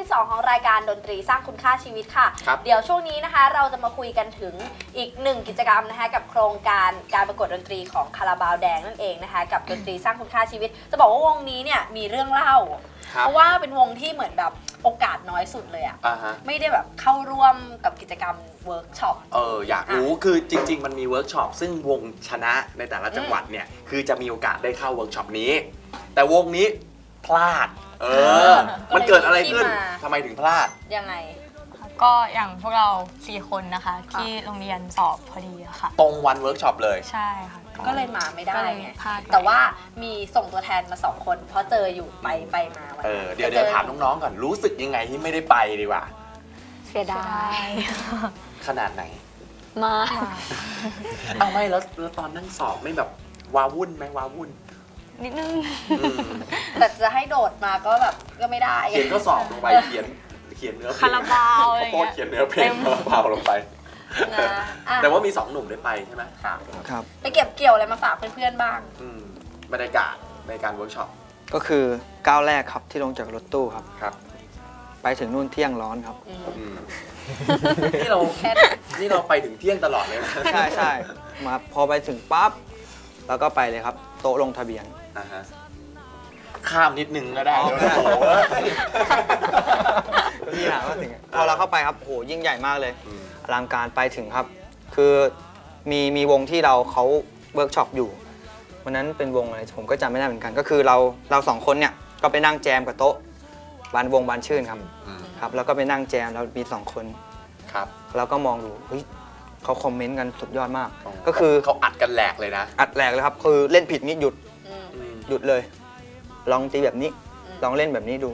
ที่ 2 ของรายการดนตรีสร้างคุณค่าชีวิตค่ะ ครับ เดี๋ยวช่วงนี้นะคะ เราจะมาคุยกันถึงอีกหนึ่งกิจกรรมนะคะกับโครงการการประกวดดนตรีของคาราบาวแดงนั่นเองนะคะ กับดนตรีสร้างคุณค่าชีวิต จะบอกว่าวงนี้เนี่ยมีเรื่องเล่า ครับเพราะว่าเป็นวงที่เหมือนแบบโอกาสน้อยสุดเลยอะอ่าฮะ ไม่ได้แบบเข้าร่วมกับกิจกรรมเวิร์กช็อป เอออยากรู้คือจริง ๆ มันมีเวิร์กช็อปซึ่งวงชนะในแต่ละจังหวัดเนี่ย คือจะมีโอกาสได้เข้าเวิร์กช็อปนี้ แต่วงนี้พลาด เออ มันเกิดอะไรขึ้นที่มา ทำไมถึงพลาด ยังไง ก็อย่างพวกเราสี่คนนะคะที่โรงเรียนสอบพอดีอะค่ะ ตรงวันเวิร์กช็อปเลย ใช่ค่ะ ก็เลยมาไม่ได้ก็เลยไงพลาดไป แต่ว่ามีส่งตัวแทนมาสองคน เพราะเจออยู่ไปไปมาวันเอนั้นอเดี๋ยวเดี๋ยวถามน้องๆก่อน รู้สึกยังไงที่ไม่ได้ไปดีกว่า เสียดาย ขนาดไหน มาก เอาไม่แล้วแล้วตอนนั่งสอบไม่แบบวาวุ่นไหมวาวุ่น นิดนึงอืมแต่จะให้โดดมาก็แบบก็ไม่ได้ เขียนก็สอบลงไปเขียนเขียนเนื้อเพลงคาราบาวอะไรโคตรเงี้ยเขียนเนื้อเพลงเต็มคาราบาวลงไป นะอะแต่ว่ามีสองหนุ่มได้ไปใช่ไหมค่ะครับ ไปเก็บเกี่ยวอะไรมาฝากเพื่อนๆบ้าง อืมบรรยากาศในการเวิร์กช็อปก็คือก้าวแรกครับที่ลงจากรถตู้ครับ ครับไปถึงนู่นเที่ยงร้อนครับ อืมอืมนี่เราแค่นั้น นี่เราไปถึงเที่ยงตลอดเลยนะ ใช่ใช่มาพอไปถึงปั๊บแล้วก็ไปเลยครับ โต๊ะลงทะเบียน อ่าฮะข้ามนิดนึงก็ได้อ๋อโอ้โหนี่แหละก็ถึงพอเราเข้าไปครับโหยิ่งใหญ่มากเลยอืม อลังการไปถึงครับ คือมีมีวงที่เราเขาเวิร์กช็อปอยู่วันนั้นเป็นวงอะไรผมก็จำไม่ได้เหมือนกัน ก็คือเราเราสองคนเนี่ยก็ไปนั่งแจมกับโต๊ะบานวงบานชื่นครับอืมครับ แล้วก็ไปนั่งแจมเรามีสองคน ครับแล้วก็มองดูเฮ้ยเขาคอมเมนต์กันสุดยอดมาก ก็คือเขาอัดกันแหลกเลยนะ อัดแหลกเลยครับ คือเล่นผิดนี่หยุดอืมอืม หยุดเลย ลองตีแบบนี้อืมลองเล่นแบบนี้ดู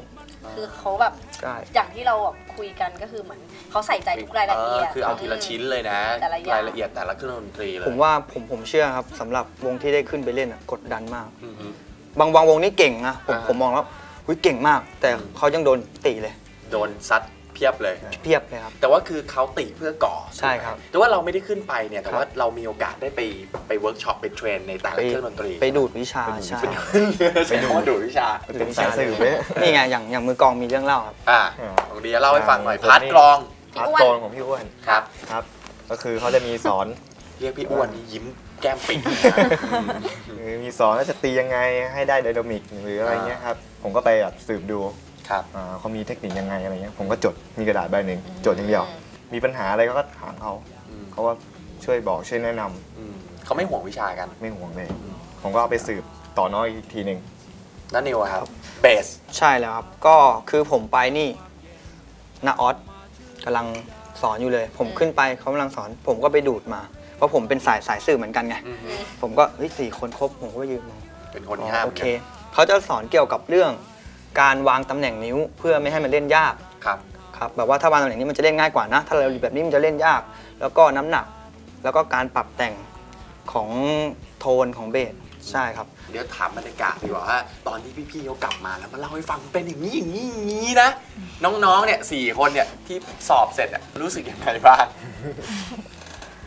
คือเขาแบบใช่ อย่างที่เราแบบคุยกันก็คือเหมือนเขาใส่ใจทุกรายละเอียด คือเอาทีละชิ้นเลยนะ แต่ละอย่าง รายละเอียดแต่ละเครื่องดนตรีเลยผมว่าผมผมเชื่อครับสำหรับวงที่ได้ขึ้นไปเล่นอะกดดันมาก อืมฮึ บางบางวงนี่เก่งนะผมอ่า ผมมองแล้วหุ้ยเก่งมาก แต่อืมเขายังโดนติเลย โดนซัด เพียบเลย เพียบเลยครับ แต่ว่าคือเขาติเพื่อก่อใช่ครับ แต่ว่าเราไม่ได้ขึ้นไปเนี่ยแต่ครับว่าเรามีโอกาสได้ไปไปเวิร์กช็อปไปเทรนในแต่ละเครื่องดนตรีไปดูดวิชาใช่ไปดูว่าดูดวิชาเป็นสายสืบไหมนี่ไงอย่างอย่างมือกลองมีเรื่องเล่าครับอ่าอ่าตรงนี้เล่าให้ฟังหน่อยผมพาร์ทนี่กลองพี่พาร์ทอ้วนโตนของพี่อ้วนครับครับ ก็คือเขาจะมีสอนเรียกพี่อ้วนนี่ยิ้มแก้มปิดหรือมีสอนว่าจะตียังไงให้ได้ไดนามิกหรืออะไรเงี้ยครับ ผมก็ไปแบบสืบดู ครับ อ่าเขามีเทคนิคยังไงอะไรเงี้ยผมก็จดมีกระดาษใบหนึ่งจดอย่างเดียว มีปัญหาอะไรก็ถามเขาอืม เขาว่าช่วยบอกช่วยแนะนำอืมเขาไม่ห่วงวิชากัน ไม่ห่วงเลย ผมก็เอาไปสืบต่อน้อยอีกทีหนึ่ง นั่นนิวอะครับ เบส ใช่แล้วครับ ก็คือผมไปนี่นาออสกำลังสอนอยู่เลย ผมขึ้นไปเขากำลังสอน ผมก็ไปดูดมา เพราะผมเป็นสายสายสื่อเหมือนกันไง ผมก็เฮ้ยสี่คนครบผมก็ไปยืนมองเป็นคนที่ห้ามโอเค เขาจะสอนเกี่ยวกับเรื่อง การวางตำแหน่งนิ้วเพื่อไม่ให้มันเล่นยากครับครับแบบว่าถ้าวางตำแหน่งนี้มันจะเล่นง่ายกว่านะ ถ้าเราอยู่แบบนี้มันจะเล่นยาก แล้วก็น้ำหนัก แล้วก็การปรับแต่งของโทนของเบสใช่ครับ เดี๋ยวถามบรรยากาศดีกว่าว่าตอนที่พี่ๆเขากลับมาแล้วมาเล่าให้ฟังเป็นอย่างนี้อย่างนี้อย่างนี้นะ น้องๆเนี่ยสี่คนเนี่ยที่สอบเสร็จอะรู้สึกยังไงบ้าง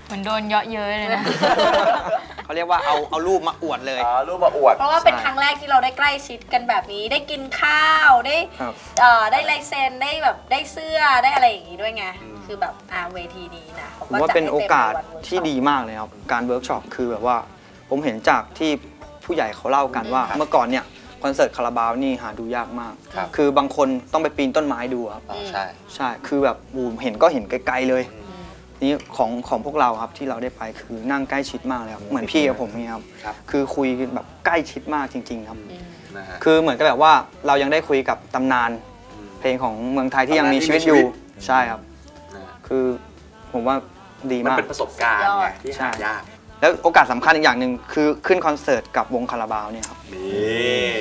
เหมือนโดนเยาะเย้ยเลยนะ เขาเรียกว่าเอาเอารูปมาอวดเลยอ๋อรูปมาอวด เพราะว่าเป็นใช่ครั้งแรกที่เราได้ใกล้ชิดกันแบบนี้ ได้กินข้าวได้ครับ เอ่อได้ลายเซ็นได้แบบได้เสื้อได้อะไรอย่างงี้ด้วยไงอืมคือแบบอ่าเวทีนี้นะขผมว่าจัดเป็นให้โอกาสในวัน workshop ที่ดีมากเลยครับ การเวิร์กช็อปคือแบบว่า ผมเห็นจากที่ผู้ใหญ่เขาเล่ากันว่าครับเมื่อก่อนเนี่ยคอนเสิร์ตคาราบาวนี่หาดูยากมากครับคือบางคนต้องไปปีนต้นไม้ดูครับอ๋อใช่ ใช่ คือแบบอูเห็นก็เห็นไกลๆเลย อืม นี่ของของพวกเราครับที่เราได้ไปคือนั่งใกล้ชิดมากเลยครับเหมือนพี่กับผมเนี่ยครับครับ คือคุยกันแบบใกล้ชิดมากจริง ๆ ครับอืมนะฮะ คือเหมือนกับแบบว่าเรายังได้คุยกับตำนานอืมเพลงของเมืองไทยที่ยังมีตำนานที่ชีวิตมีอชีวิยู่ตใช่ครับ นะฮะคือผมว่าดีมันมาก เป็นประสบการณ์ไงที่ใช่หายากแล้วโอกาสสำคัญอีกอย่างหนึ่งคือขึ้นคอนเสิร์ตกับวงคาราบาวเนี่ยครับนี่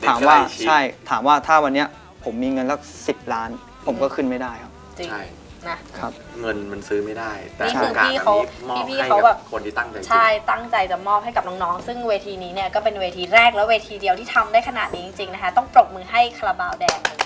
ได้ถามว่าใกล้ชิดใช่ถามว่าถ้าวันเนี้ยผมมีเงินสักสิบล้าน ผมก็ขึ้นไม่ได้ครับ จริง ใช่ นะ ครับ เงินมันซื้อไม่ได้ แต่นี่โอคือกาสพี่แบบเขานี้มอบพี่ให้เขากัแบบบคนที่ตั้งใจจริงใช่ตั้งใจจะมอบให้กับน้องๆ ซึ่งเวทีนี้เนี่ยก็เป็นเวทีแรกและเวทีเดียวที่ทำได้ขนาดนี้จริงๆนะคะ ต้องปรบมือให้คาราบาวแดงเลย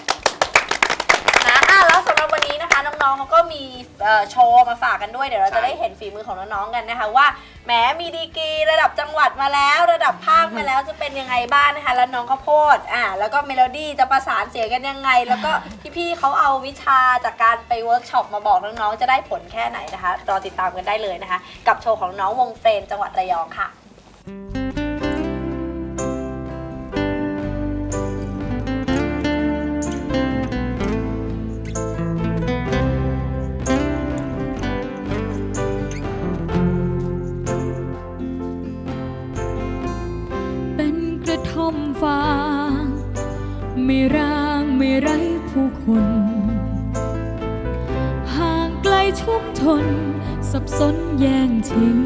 นะอะแล้วสำหรับวันนี้นะคะน้น้องๆเขาก็มีเอ่อโชว์มาฝากกันด้วย เดี๋ยวเราใช่จะได้เห็นฝีมือของน้องๆกันนะคะว่า แหมมีดีกรีระดับจังหวัดมาแล้ว ระดับภาคมาแล้วจะเป็นยังไงบ้างนะคะ แล้วน้องข้าวโพดอ่าแล้วก็เมโลดี้จะประสานเสียงกันยังไง แล้วก็พี่ๆเขาเอาวิชาจากการไปเวิร์กช็อปมาบอกน้องๆจะได้ผลแค่ไหนนะคะรอติดตามกันได้เลยนะคะ กับโชว์ของน้องวงเฟรนจังหวัดระยองค่ะ คน ห่างไกลชุมทน สับสนแย่งชิง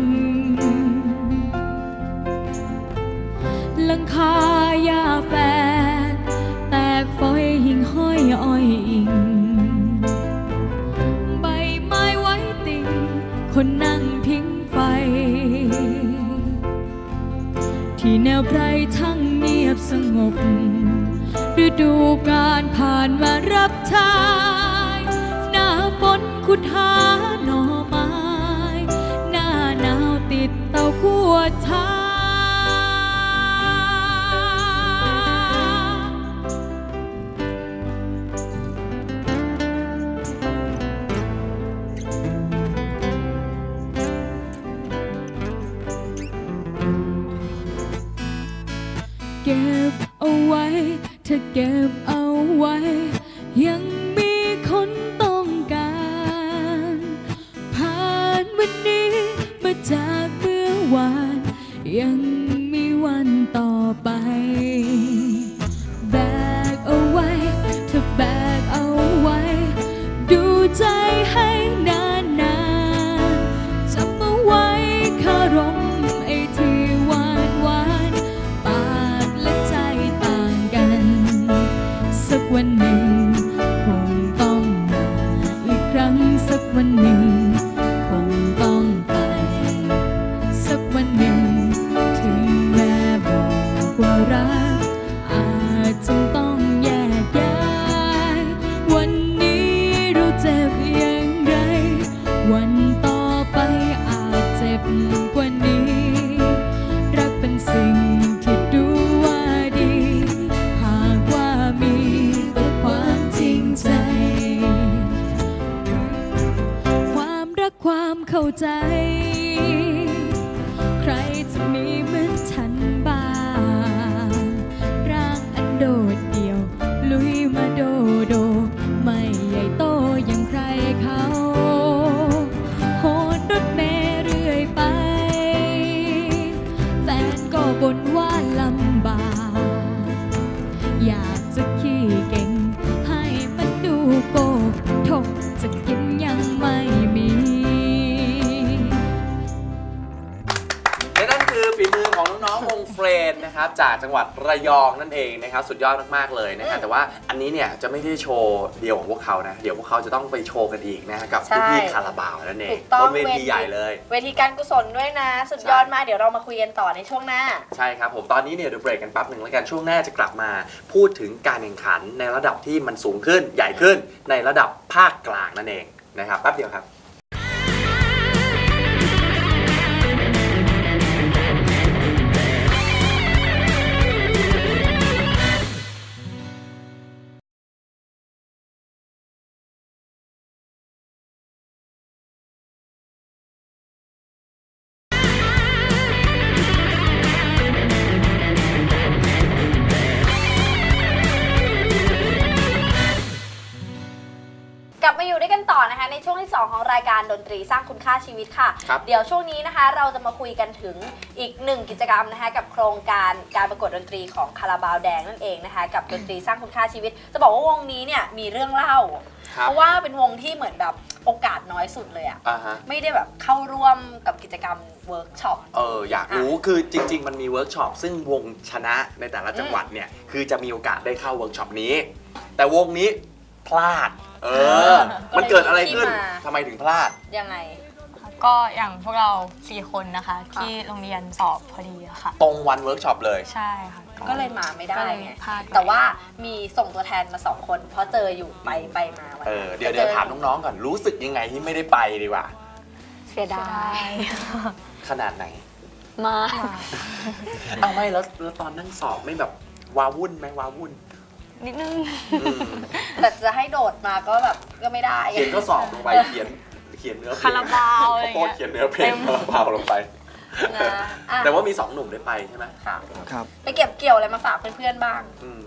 ระยองนั่นเองนะครับสุดยอดมากๆเลยนะฮะแต่ว่าอันนี้เนี่ยจะไม่ได้โชว์เดียวของพวกเขานะ เดี๋ยวพวกเขาจะต้องไปโชว์กันอีกนะฮะกับใช่ พี่ๆคาราบาวนั่นเองถูกต้องบนเวทีใหญ่เลย เวทีการกุศลด้วยนะ สุดยอดมากเดี๋ยวเรามาคุยกันต่อในช่วงหน้า ใช่ครับผมตอนนี้เนี่ยเดี๋ยวเบรกกันแป๊บหนึ่งแล้วกันช่วงหน้าจะกลับมาพูดถึงการแข่งขันในระดับที่มันสูงขึ้นใหญ่ขึ้นในระดับภาคกลางนั่นเองนะครับแป๊บเดียวครับ ของรายการดนตรีสร้างคุณค่าชีวิตค่ะ ครับ เดี๋ยวช่วงนี้นะคะ เราจะมาคุยกันถึงอีกหนึ่งกิจกรรมนะคะ กับโครงการการประกวดดนตรีของคาราบาวแดงนั่นเองนะคะ กับดนตรีสร้างคุณค่าชีวิต จะบอกว่าวงนี้เนี่ยมีเรื่องเล่า ครับเพราะว่าเป็นวงที่เหมือนแบบโอกาสน้อยสุดเลยอะอ่าฮะ ไม่ได้แบบเข้าร่วมกับกิจกรรมเวิร์กช็อป เอออยากรู้คือจริง ๆ มันมีเวิร์กช็อปซึ่งวงชนะในแต่ละจังหวัดเนี่ย คือจะมีโอกาสได้เข้าเวิร์กช็อปนี้ แต่วงนี้พลาด เออ มันเกิดอะไรขึ้นก็เลยมีที่มาทำไมถึงพลาด ยังไง ก็อย่างพวกเราสี่คนนะคะ ที่โรงเรียนสอบพอดีอะค่ะ ตรงวันเวิร์กช็อปเลย ใช่ค่ะ ก็เลยมาไม่ได้ก็เลยไงพลาดไป แต่ว่ามีส่งตัวแทนมาสองคน เพราะเจออยู่ไปไปมาวันเออ เดี๋ยวเดี๋ยวถามน้องๆก่อน รู้สึกยังไงที่ไม่ได้ไปดีกว่า เสียดาย ขนาดไหน มาก เอาไม่แล้วแล้วตอนนั่งสอบไม่แบบวาวุ่นไหมวาวุ่น นิดนึงอืมแต่จะให้โดดมาก็แบบก็ไม่ได้เขียนก็สอบลงไปเขียนเขียนเนื้อเพลงคาราบาวอะไรข้าวเงี้ยโพดเขียนเนื้อเพลงเต็มคาราบาวลงไป นะอะแต่ว่ามีสองหนุ่มได้ไปใช่ไหมค่ะครับ ไปเก็บเกี่ยวอะไรมาฝากเพื่อนๆบ้าง อืม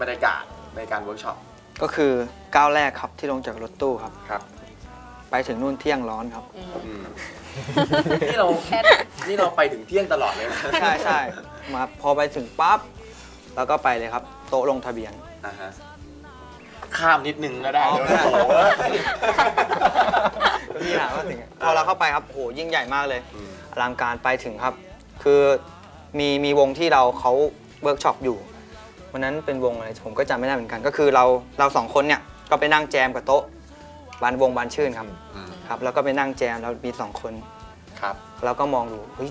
บรรยากาศในการเวิร์กช็อปก็คือก้าวแรกครับที่ลงจากรถตู้ครับ ครับไปถึงนู่นเที่ยงร้อนครับ อืมอืมนี่เราแค่นั้นนี่เราไปถึงเที่ยงตลอดเลยนะ ใช่ใช่มาพอไปถึงปั๊บแล้วก็ไปเลยครับ โต๊ะลงทะเบียน อ่าฮะข้ามนิดนึงก็ได้อ๋อโอ้โห นี่ถามว่าถึงพอเราเข้าไปครับโอ้โหยิ่งใหญ่มากเลยอืม อลังการไปถึงครับ คือมีมีวงที่เราเขาเวิร์กช็อปอยู่วันนั้นเป็นวงอะไรผมก็จำไม่ได้เหมือนกัน ก็คือเราเราสองคนเนี่ยก็ไปนั่งแจมกับโต๊ะบานวงบานชื่นครับอืมครับ แล้วก็ไปนั่งแจมเรามีสองคน ครับแล้วก็มองดูเฮ้ย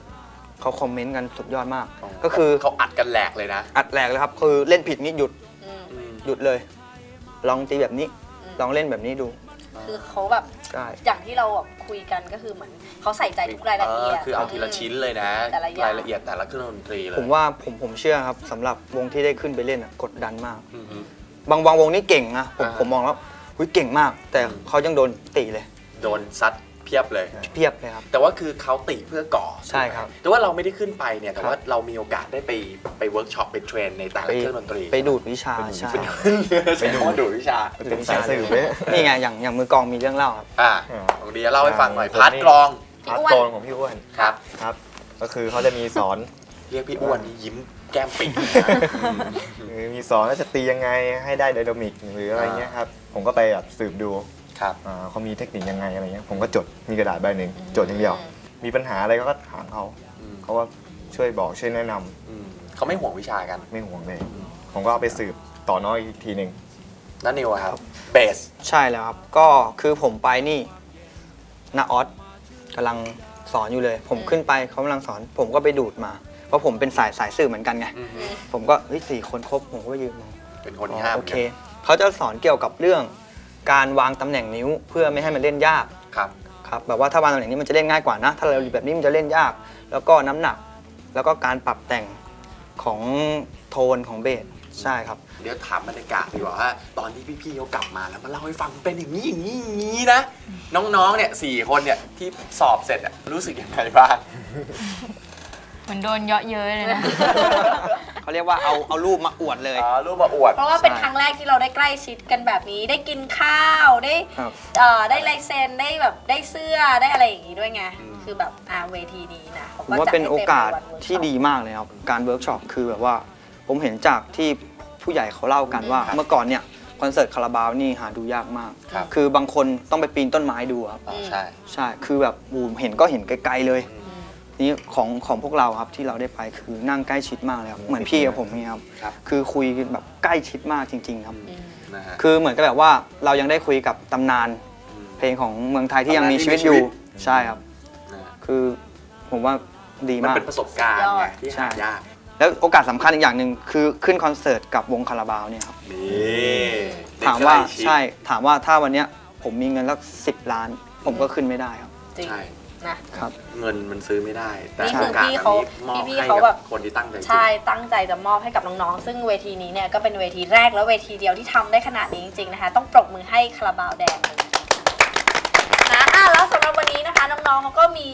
เขาคอมเมนต์กันสุดยอดมาก ก็คือเขาอัดกันแหลกเลยนะ อัดแหลกเลยครับ คือเล่นผิดนี่หยุดอืมอืม หยุดเลย ลองตีแบบนี้อืมลองเล่นแบบนี้ดู คือเขาแบบใช่ อย่างที่เราแบบคุยกันก็คือเหมือนเขาใส่ใจทุกรายละเอียด คือเอาทีละชิ้นเลยนะ แต่ละอย่าง รายละเอียดแต่ละเครื่องดนตรีเลยผมว่าผมผมเชื่อครับสำหรับวงที่ได้ขึ้นไปเล่นอะกดดันมาก อืมฮึบางบางวงนี่เก่งนะผมอ่า ผมมองแล้วหุยเก่งมาก แต่อืมเขายังโดนติเลย โดนซัดเพียบเลย เพียบเลยครับ แต่ว่าคือเขาติเพื่อก่อใช่ครับ แต่ว่าเราไม่ได้ขึ้นไปเนี่ยแต่ครับว่าเรามีโอกาสได้ไปไปเวิร์กช็อปไปเทรนในแต่ละไปเครื่องดนตรี ไปดูดวิชาใช่ไปดูดูดวิชาเป็นสายสืบเลยนี่ไงอย่างอย่างมือกลองมีเรื่องเล่าครับอ่าอ่าของเดียเล่าให้ฟังหน่อยผมพาร์ทนี่กลองพาร์ทโตนของพี่อ้วนครับครับ ก็คือเขาจะมีสอนเรียกพี่อ้วนนี่ยิ้มแก้มปิดหรือมีสอนว่าจะตียังไงให้ได้ไดนามิกหรืออะไรเงี้ยครับผมก็ไปแบบสืบดู ครับอ่าเขามีเทคนิคยังไงอะไรเงี้ยผมก็จดมีกระดาษใบหนึ่งจดอย่างเดียว มีปัญหาอะไรก็ถามเขาอืมเขาว่าช่วยบอกช่วยแนะนำอืมเขาไม่ห่วงวิชากัน ไม่ห่วงเลย ผมก็เอาไปสืบต่อน้อยอีกทีหนึ่ง นั่นนิวอะครับ เบส ใช่แล้วครับ ก็คือผมไปนี่นาออสกำลังสอนอยู่เลย ผมขึ้นไปเขากำลังสอน ผมก็ไปดูดมา เพราะผมเป็นสายสายสื่อเหมือนกันไง ผมก็เฮ้ยสี่คนครบผมก็ยืนมองเป็นคนอ๋ที่อห้ามโอเค เขาจะสอนเกี่ยวกับเรื่อง การวางตำแหน่งนิ้วเพื่อไม่ให้มันเล่นยากครับ ครับแบบว่าถ้าวางตำแหน่งนี้มันจะเล่นง่ายกว่านะ ถ้าเราแบบนี้มันจะเล่นยาก แล้วก็น้ำหนัก แล้วก็การปรับแต่งของโทนของเบสใช่ครับ เดี๋ยวถามบรรยากาศดีกว่าว่าตอนที่พี่ๆเขากลับมาแล้วมาเล่าให้ฟังเป็นอย่างนี้อย่างนี้อย่างนี้นะ น้องๆเนี่ยสี่คนเนี่ยที่สอบเสร็จอะรู้สึกยังไงบ้างเห มือนโดนเยาะเย้ยเลยนะ เขาเรียกว่าเอาเอารูปมาอวดเลย อ๋อรูปมาอวด เพราะว่าเป็นใช่ครั้งแรกที่เราได้ใกล้ชิดกันแบบนี้ ได้กินข้าวได้ครับ เอ่อได้ลายเซ็นได้แบบได้เสื้อได้อะไรอย่างนี้ด้วยไงอืมคือแบบอ่าเวทีนี้นะขผมว่าเป็นโอกาสจัดให้เต็มในวันที่ดีมากเลยครับ การเวิร์กช็อปคือแบบว่า ผมเห็นจากที่ผู้ใหญ่เขาเล่ากันว่า เมื่อก่อนเนี่ยคอนเสิร์ตคาราบาวนี่หาดูยากมาก ครับ คือบางคนต้องไปปีนต้นไม้ดูครับ อ๋อใช่ ใช่ คือแบบโอ้โหเห็นก็เห็นไกลๆเลย นี่ของของพวกเราครับที่เราได้ไปคือนั่งใกล้ชิดมากเลยครับเหมือนพี่กับผมเนี่ยครับครับ คือคุยกันแบบใกล้ชิดมากจริง ๆ ครับอืมนะฮะ คือเหมือนกับแบบว่าเรายังได้คุยกับตำนานมเพลงของเมืองไทยที่ยังมีตำนานที่ชีวิตมีอชียู่วิต ใช่ครับ นะฮะคือผมว่าดีมันมาก เป็นประสบการณ์ไงที่ใช่ หายากแล้วโอกาสสำคัญอีกอย่างหนึ่งคือขึ้นคอนเสิร์ตกับวงคาราบาวเนี่ยครับนี่ได้ถามว่าใกล้ชิดใช่ ถามว่าถ้าวันเนี้ยผมมีเงินสักสิบล้าน ผมก็ขึ้นไม่ได้ครับ จริง ใช่ นะ ครับ เงินมันซื้อไม่ได้ แต่นี่คือโอกาสพี่อันเขานี้มอบพี่ให้เขากัแบบบ คนที่ตั้งใจจริง ใช่ ตั้งใจจะมอบให้กับน้องๆ ซึ่งเวทีนี้เนี่ยก็เป็นเวทีแรกและเวทีเดียวที่ทำได้ขนาดนี้จริงๆนะคะ ต้องปรบมือให้คาราบาวแดงเลยนะอะแล้วสำหรับวัน น้องๆเขาก็มี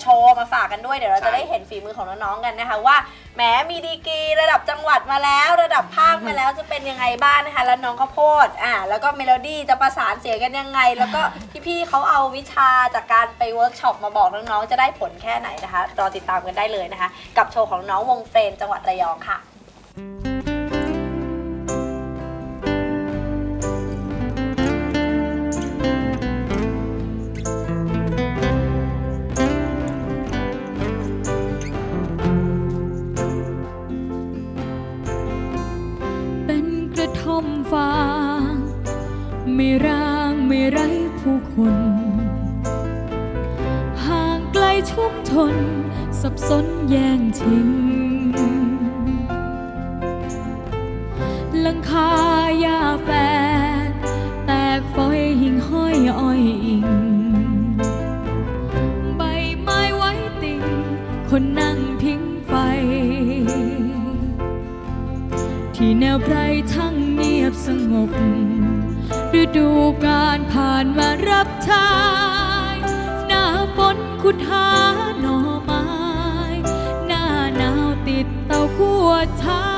โชว์มาฝากกันด้วย เดี๋ยวเราจะได้เห็นฝีมือของน้องๆกันนะคะว่าแหมมีดีกรีระดับจังหวัดมาแล้ว ระดับภาคมาแล้วจะเป็นยังไงบ้างนะคะ แล้วน้องข้าวโพดอะแล้วก็เมโลดี้จะประสานเสียงกันยังไง แล้วก็พี่ๆเขาเอาวิชาจากการไปเวิร์กช็อปมาบอกน้องๆจะได้ผลแค่ไหนนะคะรอติดตามกันได้เลยนะคะ กับโชว์ของน้องวงเฟรนจังหวัดระยองค่ะ ทิ้งลังคายาแฝดแตกฝอยหิ่งห้อยอ้อยอิง ใบไม้ไว้ติ่ง คนนั่งพิงไฟ ที่แนวไพรทั้งเงียบสงบฤดูการผ่านมารับทาย หน้าฝนคุณหาหนอ ดเต่าขั้วทา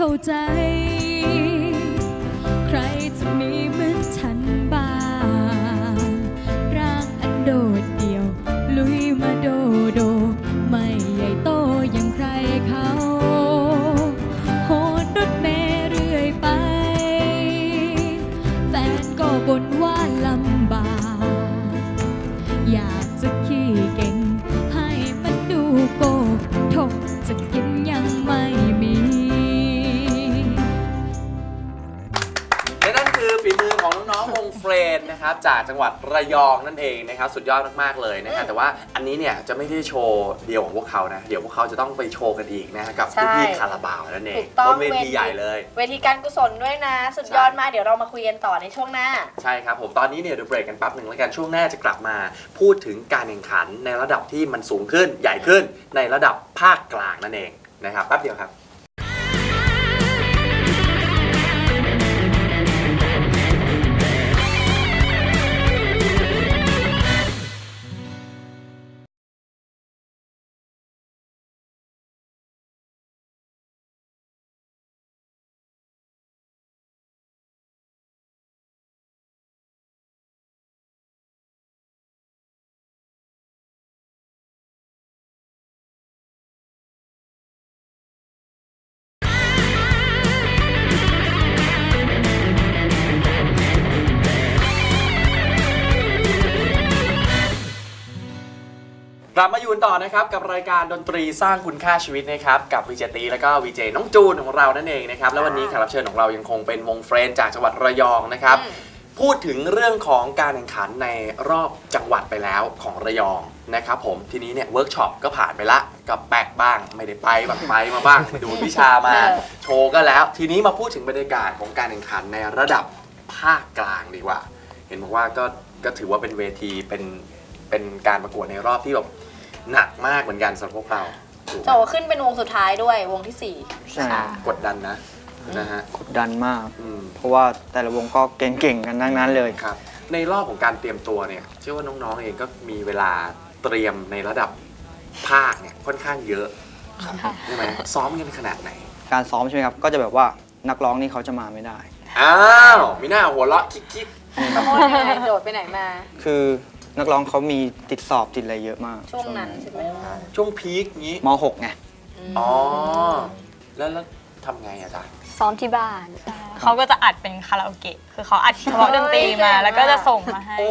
เข้าใจ ใครจะมีเหมือนฉันบ้างร่างอันโดด นนะครับจากจังหวัดระยองนั่นเองนะครับสุดยอดมากๆเลยนะครับแต่ว่าอันนี้เนี่ยจะไม่ได้โชว์เดียวของพวกเขานะเดี๋ยวพวกเขาจะต้องไปโชว์กันอีกนะกับใช่ พี่ๆคาราบาวนั่นเองถูกต้องบนเวทีใหญ่เลย เวทีการกุศลด้วยนะ สุดยอดมากเดี๋ยวเรามาคุยกันต่อในช่วงหน้า ใช่ครับผมตอนนี้เนี่ยเดี๋ยวเบรกกันแป๊บหนึ่งแล้วกันช่วงหน้าจะกลับมา พูดถึงการแข่งขันในระดับที่มันสูงขึ้นใหญ่ขึ้นในระดับภาคกลางนั่นเองนะครับแป๊บเดียวครับ กลับมาอยู่กันต่อนะครับกับรายการดนตรีสร้างคุณค่าชีวิตนะครับกับวีเจตีแล้วก็วีเจน้องจูนของเรานั่นเองนะครับแล้ววันนี้แขกรับเชิญของเรายังคงเป็นวงเฟรนด์จากจังหวัดระยองนะครับอืมพูดถึงเรื่องของการแข่งขันในรอบจังหวัดไปแล้วของระยองนะครับผมทีนี้เนี่ยเวิร์กช็อปก็ผ่านไปละกับแปกบ้าง ไม่ได้ไปบ้างไปมาบ้างดูวิชามาเออโชว์ก็แล้ว ทีนี้มาพูดถึงบรรยากาศของการแข่งขันในระดับภาคกลางดีกว่า เห็นบอกว่าก็ก็ถือว่าเป็นเวทีเป็นเป็นการประกวดในรอบที่แบบ หนักมากเหมือนกันสำหรับพวกเราถูกไหมจะบอกว่าขึ้นเป็นวงสุดท้ายด้วยวงที่สี่ ใช่ค่ะ กดดันนะนะฮะกดดันมาก อืม เพราะว่าแต่ละวงก็เก่งๆกันทั้งนั้นเลย ครับในรอบของการเตรียมตัวเนี่ยเชื่อว่าน้องๆเองก็มีเวลาเตรียมในระดับภาคเนี่ยค่อนข้างเยอะใช่ไหมซ้อมกันขนาดไหนการซ้อมใช่ไหมครับ ก็จะแบบว่านักร้องนี่เขาจะมาไม่ได้ อ้าวมีหน้าหัวเราะคิกขโมยยังไงโดดไปไหนมา คือ นักร้องเขามีติดสอบติดอะไรเยอะมากช่วงนั้นใช่ไหมๆช่วงพีคงี้ม .6 ไงอ๋อแล้วแล้วทำไงอะจ๊ะซ้อมที่บ้าน เขาก็จะอัดเป็นคาราโอเกะ คือเขาอัดเฉพาะดนตรีมา แล้วก็จะส่งมาให้ โอ้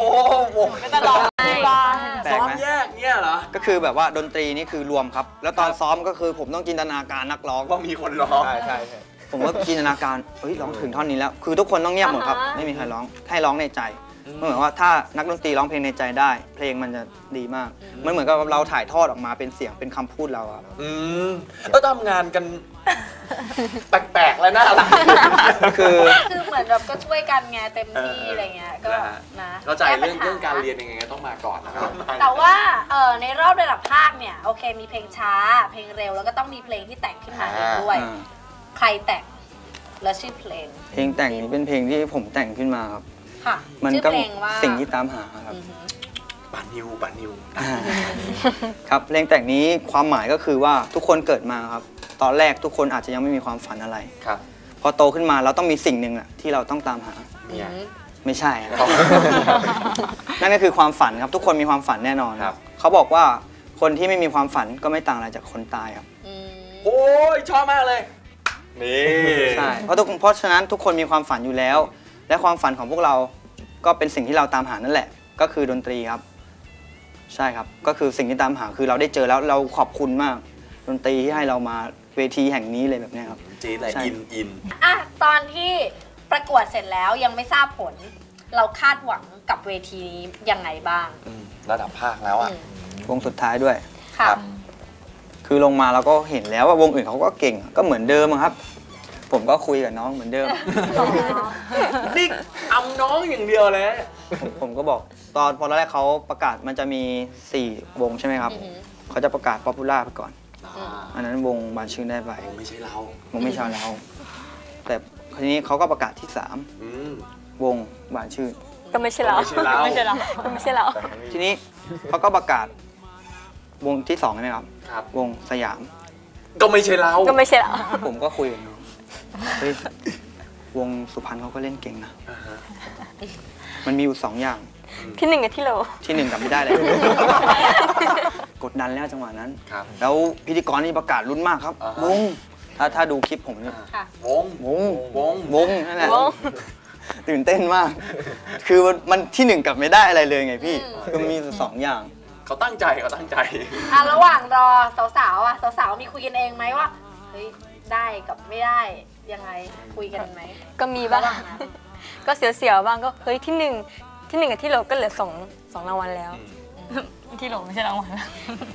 วงก็จะร้องที่บ้านแปลซ้กอมไหมแยกเนี่ยเหรอ ก็คือแบบว่าดนตรีนี่คือรวมครับ แล้วตอนซ้อมก็คือผมต้องจินตนาการนักร้องว่ามีคนร้อง ใช่ใช่ใช่ผมก็จินตนาการเฮ้ยร้องถึงท่อนนี้แล้ว คือทุกคนต้องเงียบหมดครับอ่าฮะไม่มีใครร้อง ให้ร้องในใจอื มมันเหมือนว่าถ้านักดนตรีร้องเพลงในใจได้ เพลงมันจะดีมาก มันเหมือนกับเราถ่ายทอดออกมาเป็นเสียงเป็นคำพูดเราอะอืมแล้วทำงานกัน แปลกๆและน่ารัก คือคือเหมือนแบบก็ช่วยกันไงเต็มที่เออออะไรเงี้ยก็นะฮะนะเข้าใจแก้ปัญเรื่องหเรื่องการเรียนยังไงก็ต้องมาก่อนนะครับ แต่ว่าเออในรอบระดับภาคเนี่ยโอเคมีเพลงช้า เพลงเร็วแล้วก็ต้องมีเพลงที่แต่งขึ้นมาเองด้วยอ่าใครแต่งและชื่อเพลง เพลงแต่งนี้เป็นเพลงที่ผมแต่งขึ้นมาครับ ค่ะมันชื่อก็เพลงว่าสิ่งที่ตามหาครับ อือหือปานิวปานิว ครับเพลงแต่งนี้ความหมายก็คือว่าทุกคนเกิดมาครับ ตอนแรกทุกคนอาจจะยังไม่มีความฝันอะไร ครับพอโตขึ้นมาเราต้องมีสิ่งหนึ่งอะที่เราต้องตามหา เนี่ย ไม่ใช่ครับ นั่นก็คือความฝันครับ ทุกคนมีความฝันแน่นอนครับ เขาบอกว่าคนที่ไม่มีความฝันก็ไม่ต่างอะไรจากคนตายครับ อืมโอ้ยชอบมากเลย นี่ ใช่ เพราะทุกเพราะฉะนั้นทุกคนมีความฝันอยู่แล้ว และความฝันของพวกเราก็เป็นสิ่งที่เราตามหานั่นแหละ ก็คือดนตรีครับ ใช่ครับก็คือสิ่งที่ตามหาคือเราได้เจอแล้วเราขอบคุณมาก ดนตรีที่ให้เรามาเวทีแห่งนี้เลยแบบเนี้ยครับ จีดเลยใช่ อินอินอะตอนที่ประกวดเสร็จแล้วยังไม่ทราบผล เราคาดหวังกับเวทีนี้ยังไงบ้างอืมระดับภาคแล้วอะ อืมวงสุดท้ายด้วย ค่ะครับคือลงมาเราก็เห็นแล้วว่าวงอื่นเขาก็เก่งก็เหมือนเดิมอะครับ ผมก็คุยกับน้องเหมือนเดิม นี่เอาน้องอย่างเดียวเลยผมผมก็บอกตอนพอแรกเขาประกาศมันจะมี 4 วงใช่ไหมครับอือหือเขาจะประกาศป๊อปปูล่าไปก่อนอืมอันนั้นวงบานชื่นได้ไปไม่ใช่เราวงไม่ใช่แล้วแต่ทีนี้เขาก็ประกาศที่อืม3วงบานชื่นก็ไม่ใช่เราไม่ใช่เราไม่ใช่เราก็ไม่ใช่เราแต่มันมีทีนี้เขาก็ประกาศ วงที่2ใช่ไหมครับครับ วงสยาม ก็ไม่ใช่เราก็ไม่ใช่เราผมก็คุยกับน้อง เฮ้ยวงสุพรรณเขาก็เล่นเก่งนะอ่าฮะมันมีอยู่สองอย่าง ที่หนึ่งกับที่โหลที่หนึ่งกลับไม่ได้เลย กดดันแล้วจังหวะนั้น ครับ แล้วพิธีกรนี่ประกาศลุ้นมากครับอ่าฮะ วงถ้าถ้าดูคลิปผมเนี่ย ค่ะ วง วง วง วงนั่นแหละวง ตื่นเต้นมาก คือมันมันที่หนึ่งกลับไม่ได้อะไรเลยไงพี่อืมคือมันมีสองอย่าง เขาตั้งใจเขาตั้งใจ อะระหว่างรอสาวๆอะสาวๆมีคุยกันเองไหมว่าเฮ้ยได้กับไม่ได้ ยังไงคุยกันไหมก็มีบ้างระหว่างนั้นก็เสียวๆบ้างก็เฮ้ยที่หนึ่งที่หนึ่งกับที่โหลก็เหลือสองสองรางวัลแล้ว ที่โหลไม่ใช่รางวัล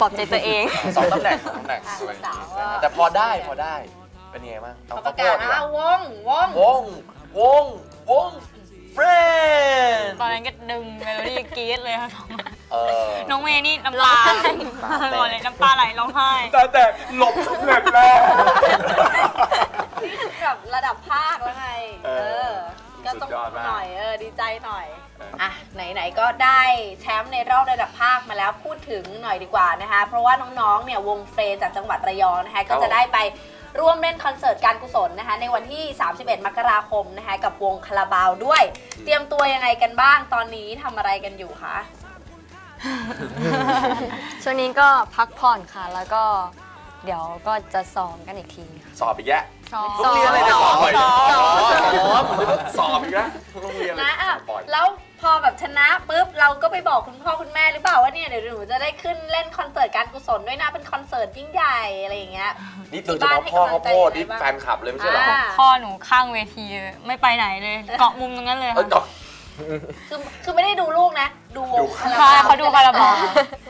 ปลอบใจตัวเองสองตำแหน่งสองตำแหน่งอะสวยสาวอะแต่พอได้พอได้เป็นยังไงบ้างเขาเอประข้กาศวโพดดีนะว่วงวงวงวงวงเฟรนตอนนั้นก็ดึงเมโลดี้กรี๊ดเลยค่ะเออน้องเมย์นี่น้ำตาบอกเลยน้ำตาไหลร้องไห้แต่แต่หลบสำเร็จแล้ว นี่คือแบบระดับภาคแล้วไงเอเอออ ก็ต้องสุดยอดมาก หน่อยเออดีใจหน่อยเอออ่อะไหนๆก็ได้แชมป์ในรอบระดับภาคมาแล้วพูดถึงหน่อยดีกว่านะคะ เพราะว่าน้องๆเนี่ยวงเฟรนจากจังหวัดระยองนะคะก็จะได้ไปร่วมเล่นคอนเสิร์ตการกุศลนะคะในวันที่ 31 มกราคมนะคะกับวงคาราบาวด้วย เตรียมตัวยังไงกันบ้างตอนนี้ทำอะไรกันอยู่คะ ช่วงนี้ก็พักผ่อนค่ะ แล้วก็ เดี๋ยวก็จะซ้อมกันอีกทีค่ะสอบอีกแยะสองโรงเรียนอะไรจะสอบบ่อยสองสอบสอบอีกแล้วโรงเรียนอะไรนะจะสอะอบบ่อยแล้วพอแบบชนะปุ๊บเราก็ไปบอกคุณพ่อคุณแม่หรือเปล่าว่าเนี่ยเดี๋ยวหนูจะได้ขึ้นเล่นคอนเสิร์ตการกุศลด้วยนะเป็นคอนเสิร์ตยิ่งใหญ่อะไรอย่างเงี้ย นี่โดยเฉพาะพ่อข้าวโพดนี่แฟนคลับเลยไม่ใช่เหรออ่า พ่อหนูข้างเวทีเลยไม่ไปไหนเลย เกาะมุมตรงนั้นเลยเออค่ะจบคือคือไม่ได้ดูลูกนะ ดูวงคาราใช่บาวเขาดูคาราบาวเ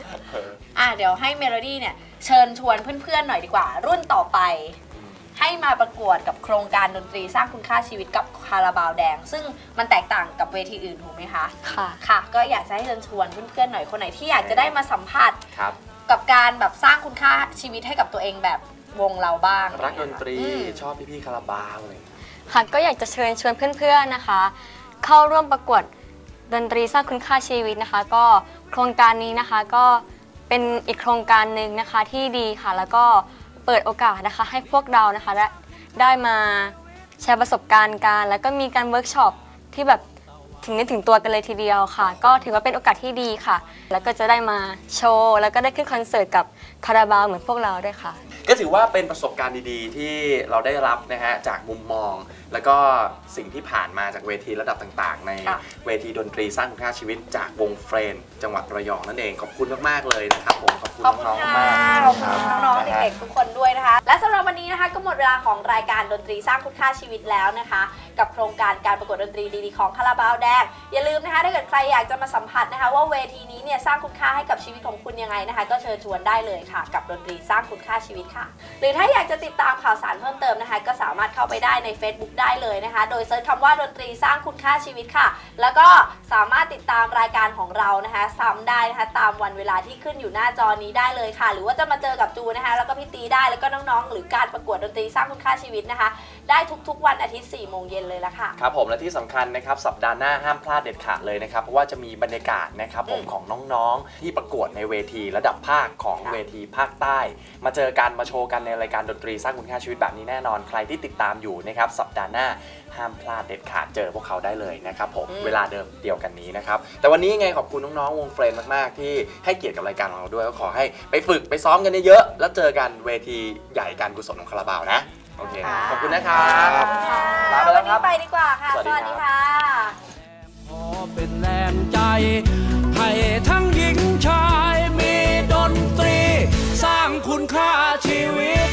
อออะเดี๋ยวให้เมโลดี้เนี่ยเชิญชวนเพื่อนๆหน่อยดีกว่า รุ่นต่อไป ให้มาประกวดกับโครงการดนตรีสร้างคุณค่าชีวิตกับคาราบาวแดง ซึ่งมันแตกต่างกับเวทีอื่นถูกไหมคะ ค่ะ ค่ะ ก็อยากจะให้เชิญชวนเพื่อนๆหน่อยคนไหนที่อยากจะได้มาสัมผัสครับ กับการแบบสร้างคุณค่าชีวิตให้กับตัวเองแบบวงเราบ้างรักดนตรีอืม ชอบพี่ๆคาราบาวอะไรอย่างเงี้ยค่ะก็อยากจะเชิญชวนเพื่อนๆนะคะ เข้าร่วมประกวดดนตรีสร้างคุณค่าชีวิตนะคะ ก็โครงการนี้นะคะก็ เป็นอีกโครงการหนึ่งนะคะที่ดีค่ะ แล้วก็เปิดโอกาสนะคะให้พวกเรานะคะได้ได้มาแชร์ประสบการณ์กันแล้วก็มีการเวิร์กช็อปที่แบบถึงนึกถึงตัวกันเลยทีเดียวค่ะ ก็ถือว่าเป็นโอกาสที่ดีค่ะ แล้วก็จะได้มาโชว์ แล้วก็ได้ขึ้นคอนเสิร์ตกับคาราบาวเหมือนพวกเราด้วยค่ะ ก็ถือว่าเป็นประสบการณ์ดีๆ ที่เราได้รับนะฮะจากมุมมอง แล้วก็สิ่งที่ผ่านมาจากเวทีระดับต่างๆ ในค่ะเวทีดนตรีสร้างคุณค่าชีวิตจากวงเฟรนจังหวัดระยองนั่นเองขอบคุณมากๆเลยนะครับผมขอบคุณขอบคุณน้องค่ะๆมากขอบคุณน้องๆเด็กๆทุกคนด้วยนะคะ และสำหรับวันนี้นะคะก็หมดเวลาของรายการดนตรีสร้างคุณค่าชีวิตแล้วนะคะ กับโครงการการประกวดดนตรีดีๆของคาราบาวแดงอย่าลืมนะคะถ้าเกิดใครอยากจะมาสัมผัสนะคะ ว่าเวทีนี้เนี่ยสร้างคุณค่าให้กับชีวิตของคุณยังไงนะคะ ก็เชิญชวนได้เลยค่ะ กับดนตรีสร้างคุณค่าชีวิตค่ะ หรือถ้าอยากจะติดตามข่าวสารเพิ่มเติมนะคะ ก็สามารถเข้าไปได้ใน Facebook ได้ได้เลยนะคะ โดยเซิร์ชคำว่าดนตรีสร้างคุณค่าชีวิตค่ะ แล้วก็สามารถติดตามรายการของเรานะคะซ้ำได้นะคะ ตามวันเวลาที่ขึ้นอยู่หน้าจอนี้ได้เลยค่ะ หรือว่าจะมาเจอกับจูนะคะ แล้วก็พี่ตีได้แล้วก็น้องๆ หรือการประกวดดนตรีสร้างคุณค่าชีวิตนะคะ ได้ทุกๆ วันอาทิตย์4โมงเย็นเลยละค่ะ ครับผมและที่สำคัญนะครับสัปดาห์หน้าห้ามพลาดเด็ดขาดเลยนะครับเพราะว่าจะมีบรรยากาศนะครับผมอืมของน้องๆ ที่ประกวดในเวทีระดับภาคของค่ะเวทีภาคใต้ มาเจอกันมาโชว์กันในรายการดนตรีสร้างคุณค่าชีวิตแบบนี้แน่นอนใครที่ติดตามอยู่นะครับสัปดาห์หน้าห้ามพลาดเด็ดขาดเจอพวกเขาได้เลยนะครับผมเวลาเดิมเดียวกันนี้นะครับแต่วันนี้ยังไงขอบคุณน้องๆวงเฟรนมากๆ ที่ให้เกียรติกับรายการของเราด้วยก็ขอให้ไปฝึกไปซ้อมกันเยอะๆแล้วเจอกันเวทีใหญ่การกุศลของคาราบาวนะ โอเคครับขอบคุณนะครับ ลาไปแล้วครับไปดีกว่าค่ะสวัสดีค่ะเป็นแรงใจ ให้ทั้งหญิงชายมีดนตรี สร้างคุณค่าชีวิต